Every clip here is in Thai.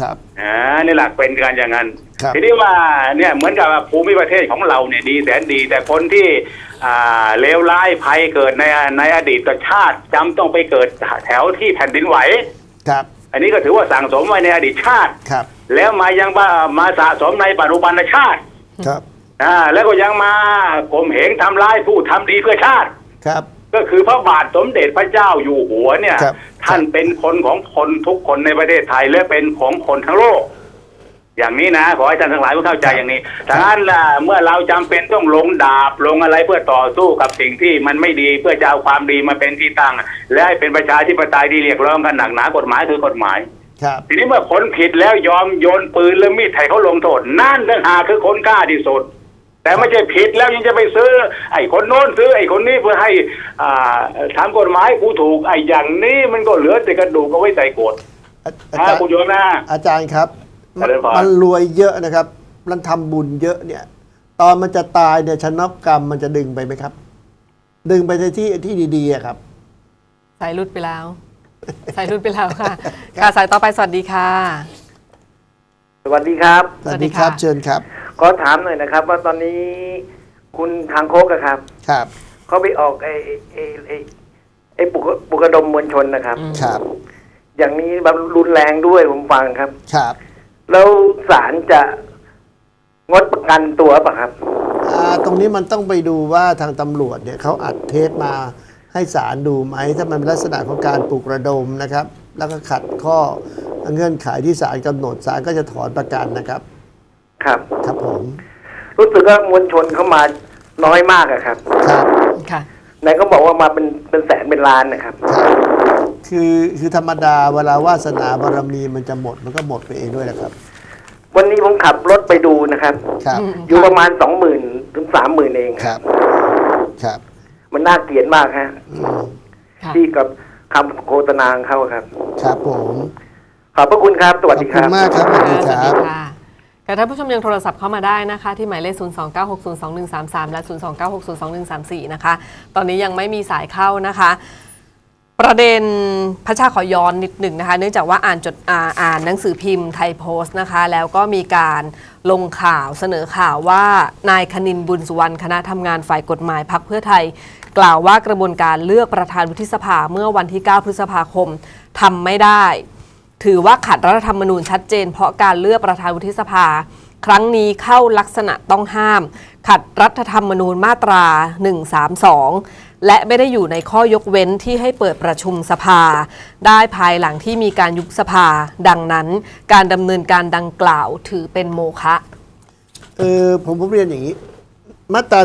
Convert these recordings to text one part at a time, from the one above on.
ครับอ่านี่หลักเป็นการอย่างนั้นครับทีนี้ว่าเนี่ยเหมือนกับว่าภูมิประเทศของเราเนี่ยดีแสนดี แต่คนที่อ่าเลวร้ายภัยเกิดในในอดีตชาติจำต้องไปเกิดแถวที่แผ่นดินไหวครับ อันนี้ก็ถือว่าสั่งสมไว้ในอดีตชาติครับ แล้วมายังว่ามาสะสมในปัจจุบันชาติครับอ่าแล้วก็ยังมาข่มเหงทำร้ายผู้ทำดีเพื่อชาติครับ ก็คือพระบาทสมเด็จพระเจ้าอยู่หัวเนี่ย ครับ ท่านเป็นคนของคนทุกคนในประเทศไทยและเป็นของคนทั้งโลก อย่างนี้นะขอให้ท่านทั้งหลายเข้าใจอย่างนี้ดังนั้นล่ะเมื่อเราจำเป็นต้องลงดาบลงอะไรเพื่อต่อสู้กับสิ่งที่มันไม่ดีเพื่อจะเอาความดีมาเป็นที่ตั้ง และให้เป็นประชาธิปไตยที่เรียกร้องกันหนักหนากฎหมายคือกฎหมาย ครับ ทีนี้เมื่อคนผิดแล้วยอมโยนปืนและมีดให้เขาลงโทษนั่นต่างหากคือคนกล้าที่สุด แต่ไม่ใช่ผิดแล้วยังจะไปซื้อ ไอ้คนโน้นซื้อไอ้คนนี้เพื่อให้อ่าทำกฎหมายกูถูกไอ้อย่างนี้มันก็เหลือแต่กระดูกเอาไว้ใส่โกดอาอานะจารย์คุณโยมนะอาจารย์ครับมันเจริญพรมันรวยเยอะนะครับ มันทำบุญเยอะเนี่ย ตอนมันจะตายเนี่ยชนกกรรมมันจะดึงไปไหมครับ ดึงไปในที่ที่ดีๆอะครับ สายรุดไปแล้ว สายรุดไปแล้วค่ะ ค่ะสายต่อไปสวัสดีค่ะ สวัสดีครับ สวัสดีครับสวัสดีค่ะเชิญครับ ขอถามหน่อยนะครับ ว่าตอนนี้คุณทางโคกอะครับ ครับ เขาไปออกไอ้ไอ้ไอ้ไอ้ปลุกปลุกระดมมวลชนนะครับอืมครับ อย่างนี้แบบรุนแรงด้วยผมฟังครับ ครับ แล้วศาลจะงดประกันตัวปะครับอ่าตรงนี้มันต้องไปดูว่าทางตำรวจเนี่ยเขาอัดเทปมาให้ศาลดูไหมถ้ามันเป็นลักษณะของการปลุกระดมนะครับ แล้วก็ขัดข้อเงื่อนไขที่ศาลกำหนดศาลก็จะถอนประกันนะครับ ครับ ครับผม รู้สึกว่ามวลชนเข้ามาน้อยมากอะครับ ครับ ค่ะ ไหนก็บอกว่ามาเป็นเป็นแสนเป็นล้านนะครับครับคือคือธรรมดาเวลาวาสนาบารมีมันจะหมดมันก็หมดไปเองด้วยนะครับ วันนี้ผมขับรถไปดูนะครับ ครับอืมอยู่ประมาณสองหมื่นถึงสามหมื่นเองครับ ครับมันน่าเกลียดมากฮะอืมค่ะ ที่กับคำโฆษณาของเขาครับ ครับผมขอบพระคุณครับสวัสขอดีบคคุณรับมากครับสวัสดีคสวัสรัดีบ ค่ะ ค่ะท่านผู้ชมยังโทรศัพท์เข้ามาได้นะคะ ที่หมายเลข 029602133 และ 029602134 นะคะ ตอนนี้ยังไม่มีสายเข้านะคะ ประเด็นพระชาขอย้อนนิดหนึ่งนะคะ เนื่องจากว่าอ่านจดอ่าอ่านหนังสือพิมพ์ไทยโพสต์นะคะ แล้วก็มีการลงข่าวเสนอข่าวว่านายคณินบุญสุวรรณคณะทำงานฝ่ายกฎหมายพักเพื่อไทย กล่าวว่ากระบวนการเลือกประธานวุฒิสภาเมื่อวันที่ 9 พฤษภาคมทำไม่ได้ ถือว่าขัดรัฐธรรมนูญชัดเจน เพราะการเลือกประธานวุฒิสภา ครั้งนี้เข้าลักษณะต้องห้าม ขัดรัฐธรรมนูญมาตรา 132 และไม่ได้อยู่ในข้อยกเว้นที่ให้เปิดประชุมสภา ได้ภายหลังที่มีการยุบสภา ดังนั้น การดำเนินการดังกล่าวถือเป็นโมฆะเออผมผมเรียนอย่างนี้ มาตรา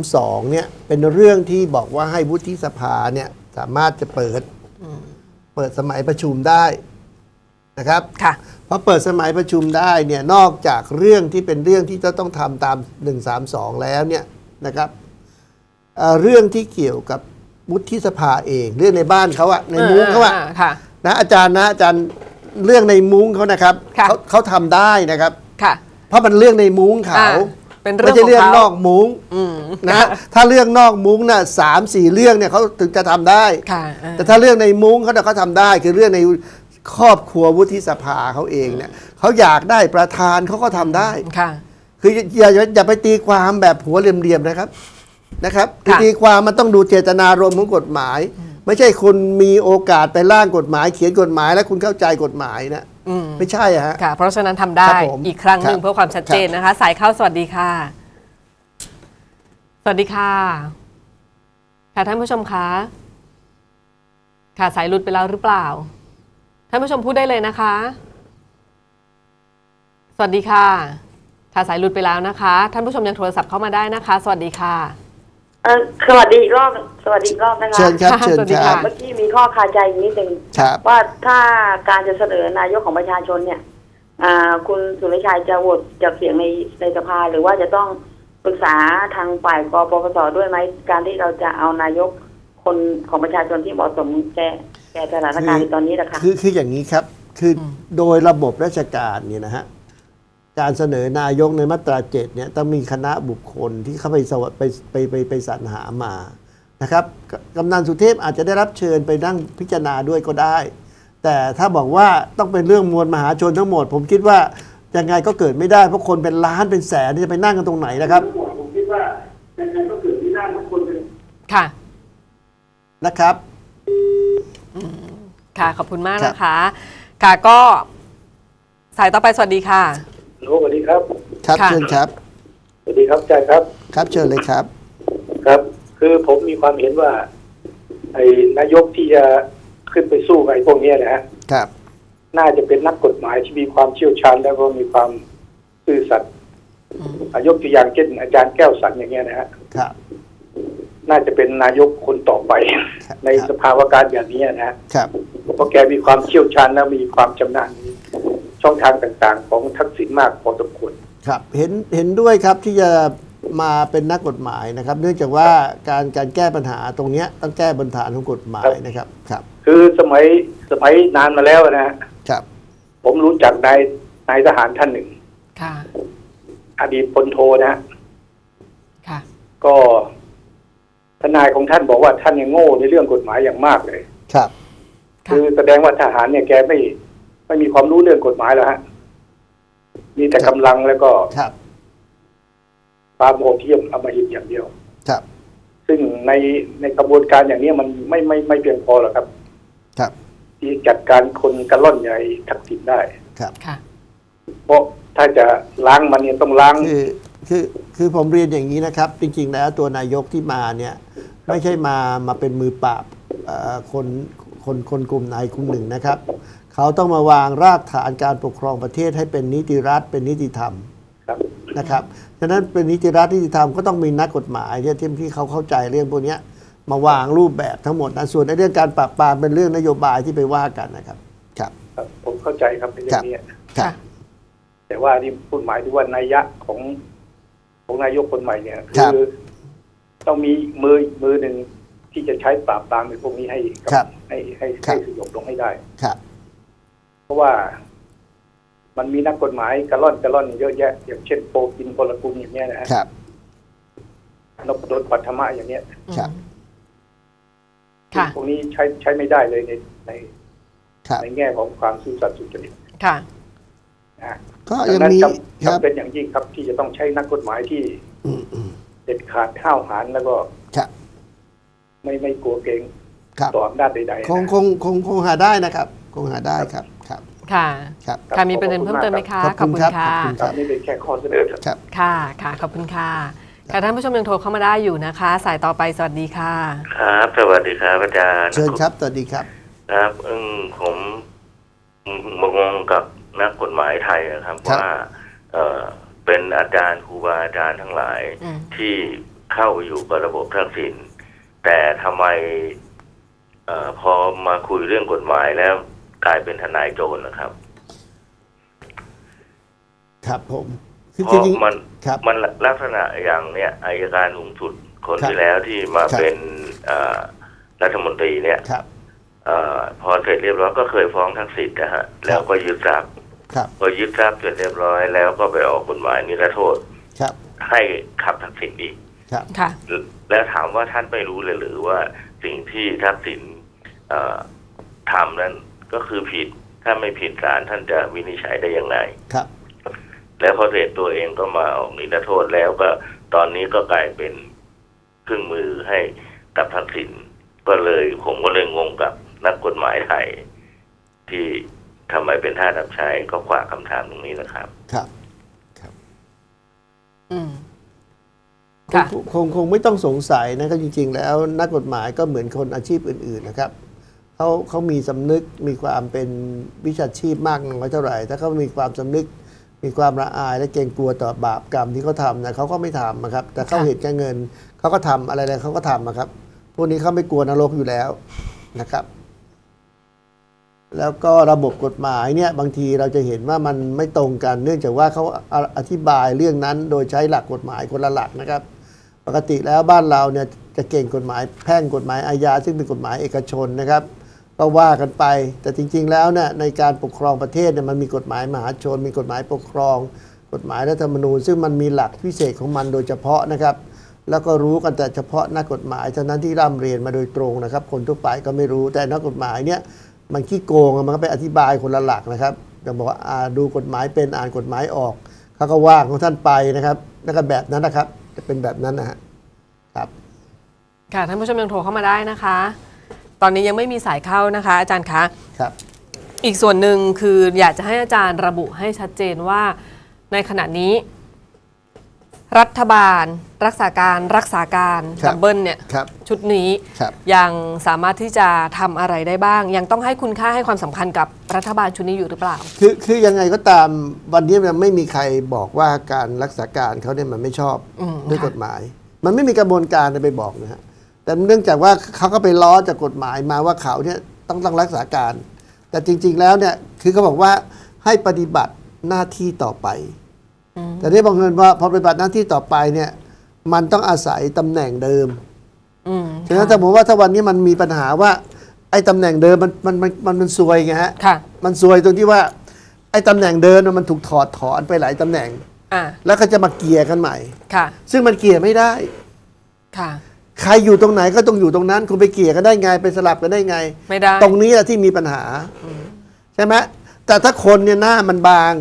132 เนี่ยเป็นเรื่องที่บอกว่าให้วุฒิสภาเนี่ยสามารถจะเปิดเปิดสมัยประชุมได้ นะครับค่ะพอเปิดสมัยประชุมได้เนี่ยนอกจากเรื่องที่เป็นเรื่องที่จะต้องทำตาม 132 แล้วเนี่ยนะครับเอ่อเรื่องที่เกี่ยวกับวุฒิสภาเอง เรื่องในบ้านเขาอะในมุ้งเขาอะค่ะ นะอาจารย์นะอาจารย์เรื่องในมุ้งเขานะครับค่ะ เขาเขาทำได้นะครับ ค่ะ เพราะมันเรื่องในมุ้งเขาอ่าเป็นเรื่องไม่ใช่เรื่องของเขาน อกมุ้งอืมนะถ้าเรื่องนอกมุ้งน่ะสามสี่เรื่องเนี่ยเขาถึงจะทำได้ ค่ะอ่าแต่ถ้าเรื่องในมุ้งเขาเนี่ยเขาทำได้คือเรื่องใน ครอบครัววุฒิสภาเขาเองเนี่ยเขาอยากได้ประธานเขาก็ทำได้ค่ะคืออย่าอย่าอย่าไปตีความแบบหัวเหลี่ยมๆนะครับนะครับคือค่ะตีความมันต้องดูเจตนารมณ์ของกฎหมาย ไม่ใช่คุณมีโอกาสไปร่างกฎหมาย เขียนกฎหมายแล้วคุณเข้าใจกฎหมายนะอืมไม่ใช่อะฮะค่ะ เพราะฉะนั้นทำได้ครับผมอีกครั้งหนึ่งครับเพื่อความชัดเจนนะคะ สายเข้าสวัสดีค่ะ สวัสดีค่ะ ค่ะท่านผู้ชมคะค่ะสายหลุดไปแล้วหรือเปล่า ท่านผู้ชมพูดได้เลยนะคะ สวัสดีค่ะค่ะสายหลุดไปแล้วนะคะ ท่านผู้ชมยังโทรศัพท์เข้ามาได้นะคะ สวัสดีค่ะ เออสวัสดีอีกรอบสวัสดีอีกรอบนะคะเชิญครับค่ะเชิญสวัสดีครับค่ะเมื่อกี้มีข้อคาใจอยู่นิดนึงครับ ว่าถ้าการจะเสนอนายกของประชาชนเนี่ย อ่า คุณสุรชัยจะโหวตจากเสียงในในสภาหรือว่าจะต้องปรึกษาทางฝ่ายกปปสด้วยไหมการที่เราจะเอานายกคนของประชาชนที่เหมาะสมแก่ แก่สถานการณ์ในตอนนี้นะคะคือคืออย่างนี้ครับ คืออโดยระบบราชการเนี่ยนะฮะการเสนอนายกในมาตราเจ็ดเนี่ยต้องมีคณะบุคคลที่เข้าไปสวไปไปไปไปสรรหามานะครับกกำนันสุเทพอาจจะได้รับเชิญไปนั่งพิจารณาด้วยก็ได้ แต่ถ้าบอกว่าต้องเป็นเรื่องมวลมหาชนทั้งหมด ผมคิดว่ายังไงก็เกิดไม่ได้เพราะคนเป็นล้านเป็นแสนที่จะไปนั่งกันตรงไหนนะครับผมคิดว่ายังไงก็เกิดไม่ได้เพราะคนเป็นค่ะนะครับ ค่ะขอบคุณมากครับนะคะ ค่ะก็สายต่อไปสวัสดีค่ะสวัสดีครับครับค่ะเชิญครับสวัสดีครับอาจารย์ครับ ครับเชิญเลยครับ ครับ คือผมมีความเห็นว่า ไอ้นายกที่จะขึ้นไปสู้กับไอ้พวกเนี้ยนะฮะครับ น่าจะเป็นนักกฎหมายที่มีความเชี่ยวชาญแล้วก็มีความซื่อสัตย์อายกตัวอย่างเช่นอาจารย์แก้วสันอย่างเงี้ยนะฮะครับ น่าจะเป็นนายกคนต่อไปครับในสภาวะการอย่างนี้นะฮะครับเพราะแกมีความเชี่ยวชาญและมีความชำนาญในช่องทางต่างๆ ของทักษิณมากพอสมควรครับเห็นเห็นด้วยครับที่จะมาเป็นนักกฎหมายนะครับ เนื่องจากว่าการการแก้ปัญหาตรงเนี้ยต้องแก้บนฐานของกฎหมายนะครับครับ คือสมัยสมัยนานมาแล้วนะฮะครับ ผมรู้จักนายนายทหารท่านหนึ่งค่ะอดีตพลโทนะฮะค่ะ นายของท่านบอกว่าท่านยังโง่ในเรื่องกฎหมายอย่างมากเลย ครับค่ะคือแสดงว่าทหารเนี่ยแกไม่ไม่มีความรู้เรื่องกฎหมายแล้วฮะ มีแต่กำลังแล้วก็ครับความโหดเหี้ยมอำมหิตอย่างเดียว ครับ ซึ่งในในกระบวนการอย่างนี้มันไม่ไม่ไม่เพียงพอหรอกครับ ครับ ที่จัดการคนกระล่อนใหญ่ทักษิณได้ ครับค่ะเพราะถ้าจะล้างมันเนี่ยต้องล้างคือคือคือผมเรียนอย่างนี้นะครับ จริง ๆ แล้วตัวนายกที่มาเนี่ย ไม่ใช่มามาเป็นมือปราบเอ่อคนคนคนกลุ่มไหนกลุ่มหนึ่งนะครับ เขาต้องมาวางรากฐานการปกครองประเทศให้เป็นนิติรัฐเป็นนิติธรรมครับนะครับฉะนั้นเป็นนิติรัฐนิติธรรมก็ต้องมีนักกฎหมายเนี่ยที่ที่เขาเข้าใจเรื่องพวกเนี้ยมาวางรูปแบบทั้งหมดนะส่วนในเรื่องการปราบปรามเป็นเรื่องนโยบายที่ไปว่ากันนะครับครับครับผมเข้าใจครับในเรื่องนี้ครัค่ะบแต่ว่านี่พูดหมายถึงว่านัยยะของของนายกคนใหม่เนี่ยครับคือ ต้องมีมือมือหนึ่งที่จะใช้ปราบปรามในพวกนี้ให้กับครับ ให้ให้ครัให้บสยบลงให้ได้ครับ เพราะว่ามันมีนักกฎหมายกระล่อนกระล่อนเยอะแยะ อย่างเช่นโปกินโพลกุลอย่างเงี้ยนะฮะครับนพดลปัทมะอย่างเงี้ยครับค่ะพวกนี้ใช้ใช้ไม่ได้เลยในในครับในแง่ของความซื่อสัตย์สุจริตค่ะนะฮะก็ดัยังงนั้นมีจครับำจำเป็นอย่างยิ่งครับที่จะต้องใช้นักกฎหมายที่อืมอืม เด็ดขาดห้าวหาญแล้วก็ครับไม่ไม่กลัวเกรงครับต่ออำนาจใดๆคงนะ คงคงคงหาได้นะครับ คงหาได้ครับครับค่ะ ครับ ค่ะ มีประเด็นเพิ่มเติมไหมคะขอบคุณครับค่ะ ขอบคุณ ครับ นี่เป็นแค่ข้อเสนอครับ ครับ ค่ะ ค่ะ ขอบคุณค่ะค่ะท่านผู้ชมยังโทรเข้ามาได้อยู่นะคะ สายต่อไปสวัสดีค่ะ ครับสวัสดีครับอาจารย์เชิญครับสวัสดีครับ ครับอืมผมมงงกับนักกฎหมายไทยอะครับครับ ว่า เออ เป็นอาจารย์ครูบาอาจารย์ทั้งหลายอืมที่เข้าอยู่กับระบบทักษิณแต่ทำไมเออพอมาคุยเรื่องกฎหมายแล้วกลายเป็นทนายโจรนะครับ ครับผมคือเพจราะริงมันๆครับมันลักษณะอย่างเนี้ยอายการสูงสุดคนครับที่แล้วที่มาครับเป็นเอ่อรัฐมนตรีเนี่ยครับเออพอเสร็จเรียบร้อยก็เคยฟ้องทักษิณนะฮะแล้วก็ยึดทรัพย์ ครับพอยึดทรัพย์เสร็จเรียบร้อยแล้วก็ไปออกกฎหมายนิรโทษ ครับ ให้ขับทักษิณอีกครับค่ะแล้วถามว่าท่านไม่รู้เลยหรือว่าสิ่งที่ทักษิณเอ่อทำนั้นก็คือผิดถ้าไม่ผิดศาลท่านจะวินิจฉัยได้ยังไงครับ แล้วพอเสร็จตัวเองก็มาออกนิรโทษแล้วก็ตอนนี้ก็กลายเป็นเครื่องมือให้กับทักษิณก็เลยผมก็เลยงงกับนักกฎหมายไทยที่ ทำไมเป็นท่าดับใช้ก็ฝากคำถามตรงนี้นะครับ ครับอืมคค่ะงคงคงไม่ต้องสงสัยนะครับจริง ๆ แล้วนักกฎหมายก็เหมือนคนอาชีพอื่น ๆ นะครับเขาเขามีสำนึกมีความเป็นวิชาชีพมากน้อยเท่าไหร่ ถ้าเขามีความสำนึก มีความละอายและเกรงกลัวต่อบาปกรรมที่เขาทำนะเขาก็ไม่ทำนะครับ แต่เขาค่ะ เห็นแก่เงินเขาก็ทำอะไรๆเขาก็ทำนะครับพวกนี้เขาไม่กลัวนรกอยู่แล้วนะครับ แล้วก็ระบบกฎหมายเนี่ยบางทีเราจะเห็นว่ามันไม่ตรงกัน เนื่องจากว่าเขาอธิบายเรื่องนั้นโดยใช้หลักกฎหมายคนละหลักนะครับ ปกติแล้วบ้านเราเนี่ยจะเก่งกฎหมายแพ่งกฎหมายอาญาซึ่งเป็นกฎหมายเอกชนนะครับก็ว่ากันไป แต่จริง ๆ แล้วเนี่ยในการปกครองประเทศเนี่ยมันมีกฎหมายมหาชน มีกฎหมายปกครอง กฎหมายรัฐธรรมนูญ ซึ่งมันมีหลักพิเศษของมันโดยเฉพาะนะครับ แล้วก็รู้กันแต่เฉพาะนักกฎหมายเท่านั้นที่ร่ำเรียนมาโดยตรงนะครับ คนทั่วไปก็ไม่รู้แต่นักกฎหมายเนี่ย มันขี้โกงอะมันก็ไปอธิบายคนละหลักนะครับจะบอกว่าอ่าดูกฎหมายเป็นอ่านกฎหมายออกเขาก็ว่าของท่านไปนะครับแล้วก็แบบนั้นนะครับ จะเป็นแบบนั้นนะฮะครับค่ะท่านผู้ชมยังโทรเข้ามาได้นะคะ ตอนนี้ยังไม่มีสายเข้านะคะ อาจารย์คะครับ อีกส่วนหนึ่งคืออยากจะให้อาจารย์ระบุให้ชัดเจนว่าในขณะนี้ รัฐบาล รักษาการรักษาการครับดับเบิลเนี่ยครับชุดนี้ครับยังสามารถที่จะทำอะไรได้บ้าง ยังต้องให้คุณค่าให้ความสำคัญกับรัฐบาลชุดนี้อยู่หรือเปล่า คือคือยังไงก็ตามวันนี้มันไม่มีใครบอกว่าการรักษาการเขาเนี่ยมันไม่ชอบอืมด้วยค่ะ กฎหมาย มันไม่มีกระบวนการไปบอกนะฮะแต่เนื่องจากว่าเขาก็ไปล้อจากกฎหมายมาว่าเขาเนี่ยต้องต้องรักษาการ แต่จริง ๆแล้วเนี่ยคือเขาบอกว่าให้ปฏิบัติหน้าที่ต่อไปอืม แต่นี่บังเอิญว่าพอปฏิบัติหน้าที่ต่อไปเนี่ยมันต้องอาศัยตำแหน่งเดิมอืมฉะนั้นถ้าผมว่าถ้าวันนี้มันมีปัญหาว่า ไอ้ตำแหน่งเดิมมันมันมันมันมันซวยไงฮะค่ะมันซวยตรงที่ว่า ไอ้ตำแหน่งเดิมน่ะมันถูกถอดถอนไปหลายตำแหน่งอ่าแล้วก็จะมาเกลี่ยกันใหม่ค่ะ ซึ่งมันเกลี่ยไม่ได้ค่ะใครอยู่ตรงไหนก็ต้องอยู่ตรงนั้น คุณไปเกลี่ยกันได้ไงไปสลับกันได้ไง ไม่ได้ ตรงนี้แหละที่มีปัญหา ใช่ไหมแต่ถ้าคนเนี่ยหน้ามันบาง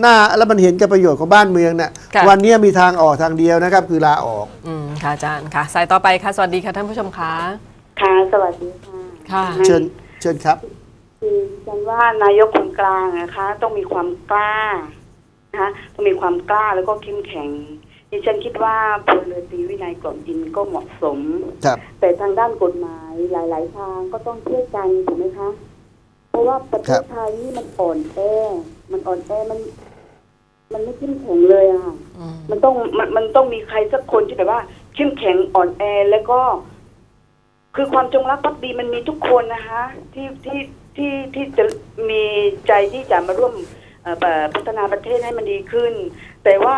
หน้าแล้วมันเห็นกับประโยชน์ของบ้านเมืองเนี่ยค่ะ วันนี้มีทางออกทางเดียวนะครับ คือลาออก อืมค่ะอาจารย์ค่ะ สายต่อไปค่ะ สวัสดีค่ะท่านผู้ชมคะค่ะ สวัสดีค่ะค่ะ เชิญเชิญครับ คือฉันว่านายกคนกลางนะคะ ต้องมีความกล้านะคะต้องมีความกล้าแล้วก็เข้มแข็งดิฉันคิดว่าพลเรือตรีวินัยกล่อมดินก็เหมาะสม ครับ แต่ทางด้านกฎหมายหลาย ๆ ทางก็ต้องช่วยกันถูกไหมคะ เพราะว่าประเทครัศบไทยนี่มันอ่อนแอ มันอ่อนแอมัน มันไม่เข้มแข็งเลยอะค่ะอืมมันต้องมันมันต้องมีใครสักคนที่แบบว่าเข้มแข็งอ่อนแอแล้วก็ คือความจงรักภักดีมันมีทุกคนนะคะที่ที่ที่ที่จะมีใจที่จะมาร่วมเอ่อเอ่อพัฒนาประเทศให้มันดีขึ้น แต่ว่า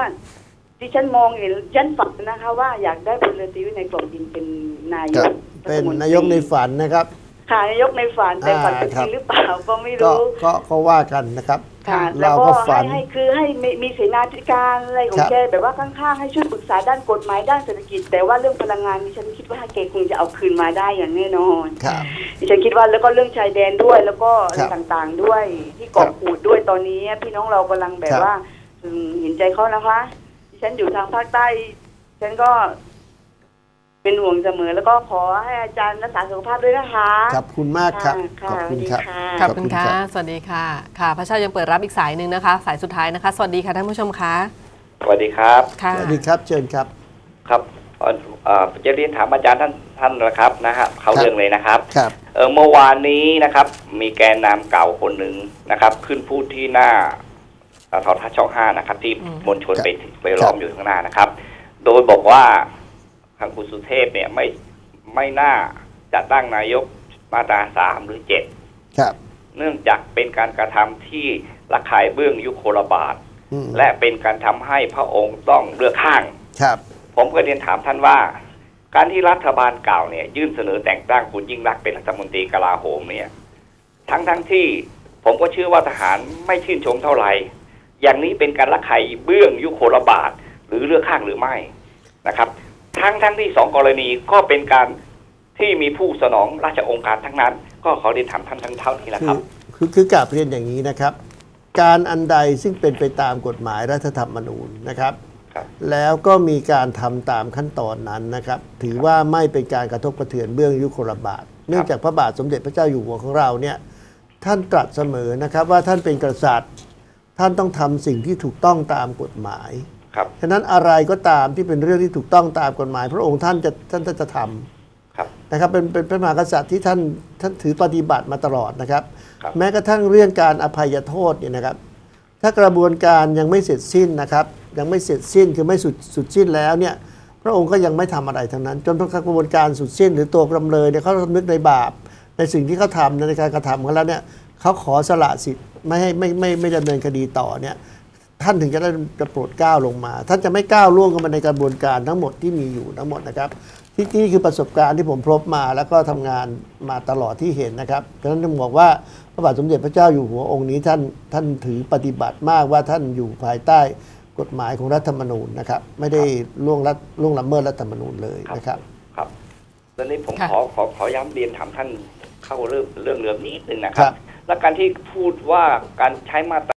ที่ฉันมองเห็นฉันฝันนะคะ ว่าอยากได้พลเรือตรีวินัยกล่อมดินเป็นนายครักบเป็นรัฐมตรีนายกในฝันนะครับ ค่ะนายกในฝันแต่ฝันเป็นอ่าครัจบริงหรือเปล่าก็ไม่ก็รู้ ก็ก็ว่ากันนะครับค่ะแล้วเราก็ก็ฝัให้นให้คือให้มีมีเสนาธิการอะไรของครับแกแบบว่าข้างๆให้ช่วยปรึกษาด้านกฎหมายด้านเศรษฐกิจ แต่ว่าเรื่องพลังงานดิฉันคิดว่าแกคงจะเอาคืนมาได้อย่างแน่นอนครับดิฉันคิดว่าแล้วก็เรื่องชายแดนด้วยแล้วก็อะไรครับต่างๆด้วยที่เกาะกูดด้วยตอนนี้ พี่น้องเรากำลังแบครับบว่าอืมเห็นใจเขานะคะดิฉันอยู่ทางภาคใต้ฉันก็ เป็นห่วงเสมอ แล้วก็ขอให้อาจารย์รักษาสุขภาพด้วยนะคะขอบคุณมากครับค่ะขอบคุณครับสวัสดีค่ะขอบคุณค่ะ สวัสดีค่ะ ค่ะพระเจ้ายังเปิดรับอีกสายหนึ่งนะคะ สายสุดท้ายนะคะ สวัสดีค่ะท่านผู้ชมคะสวัสดีครับค่ะสวัสดีครับเชิญครับ ครับเอ่อเอ่อจะเรียนถามอาจารย์ท่านท่านนะครับนะฮะเขาครับเรื่องเลยนะครับครับเออเมื่อวานนี้นะครับ มีแกนนำเก่าคนหนึ่งนะครับ ขึ้นพูดที่หน้าเอ่อโทรทัศน์ช่องห้านะครับ ที่อืมมวลชนครับไปไปล้อมอยู่ข้างหน้านะครับ โดยบอกว่า ทางคุณสุเทพเนี่ยไม่ไม่น่าจะตั้งนายกมาตราสามหรือเจ็ดครับ เนื่องจากเป็นการกระทำที่ระคายเบื้องยุคโคลบาทอืมและเป็นการทำให้พระองค์ต้องเลือกข้างครับ ผมก็เรียนถามท่านว่า การที่รัฐบาลเก่าเนี่ย ยื่นเสนอแต่งตั้งคุณยิ่งรักษณ์เป็นรัฐมนตรีกลาโหมเนี่ย ทั้งทั้งที่ผมก็เชื่อว่าทหารไม่ชื่นชมเท่าไหร่ อย่างนี้เป็นการละไขเบื้องยุคโคลบาท หรือเลือกข้างหรือไม่นะครับ ทั้งทั้งที่สองกรณีก็เป็นการที่มีผู้สนองราชองค์การทั้งนั้น ก็ขอเรียนถามท่านทั้งเท่านี้แหละคืครัอบคือคือกราบเรียนอย่างนี้นะครับ การอันใดซึ่งเป็นไปตามกฎหมายรัฐธรรมนูญนะครับครับแล้วก็มีการทำตามขั้นตอนนั้นนะครับ ถือว่าไม่เป็นการกระทบกระเทือนเบื้องยุคลบาท เนื่องจากพระบาทสมเด็จพระเจ้าอยู่หัวของเราเนี่ยท่านตรัสเสมอนะครับว่าท่านเป็นกษัตริย์ ท่านต้องทำสิ่งที่ถูกต้องตามกฎหมาย ครับ ฉะนั้นอะไรก็ตามที่เป็นเรื่องที่ถูกต้องตามกฎหมาย พระองค์ท่านจะท่านจะทำครับนะครับเป็นเป็นพระมหากษัตริย์ที่ท่านท่านถือปฏิบัติมาตลอดนะครับครับ แม้กระทั่งเรื่องการอภัยโทษเนี่ยนะครับ ถ้ากระบวนการยังไม่เสร็จสิ้นนะครับ ยังไม่เสร็จสิ้นคือไม่สุดสุดสิ้นแล้วเนี่ยพระองค์ก็ยังไม่ทำอะไรทั้งนั้น จนกระบวนการสุดสิ้น หรือตัวจำเลยเนี่ยเขาสำนึกในบาป ในสิ่งที่เขาทำในการกระทำของเขาแล้วเนี่ยเขาขอสละสิทธิ์ไม่ให้ไม่ไม่ไม่ดำเนินคดีต่อเนี่ย ท่านถึงจะได้จะโปรดเกล้าลงมา ท่านจะไม่ก้าวล่วงกันมาในกระบวนการทั้งหมดที่มีอยู่ทั้งหมดนะครับที่นี่คือประสบการณ์ที่ผมพบมาแล้วก็ทำงานมาตลอดที่เห็นนะครับดังนั้นต้องบอกว่าพระบาทสมเด็จพระเจ้าอยู่หัวองค์นี้ท่านท่านถือปฏิบัติมากว่าท่านอยู่ภายใต้กฎหมายของรัฐธรรมนูญนะครับ ไม่ได้ล่วงละล่วงละเมิดรัฐธรรมนูญเลยนะครับครับตอนนี้ผมค่ะขอขอขอย้ำเรียนถามท่านเข้าเรื่องเรื่องเดิมนิดนึงนะคครัรับบและการที่พูดว่าการใช้มาตรา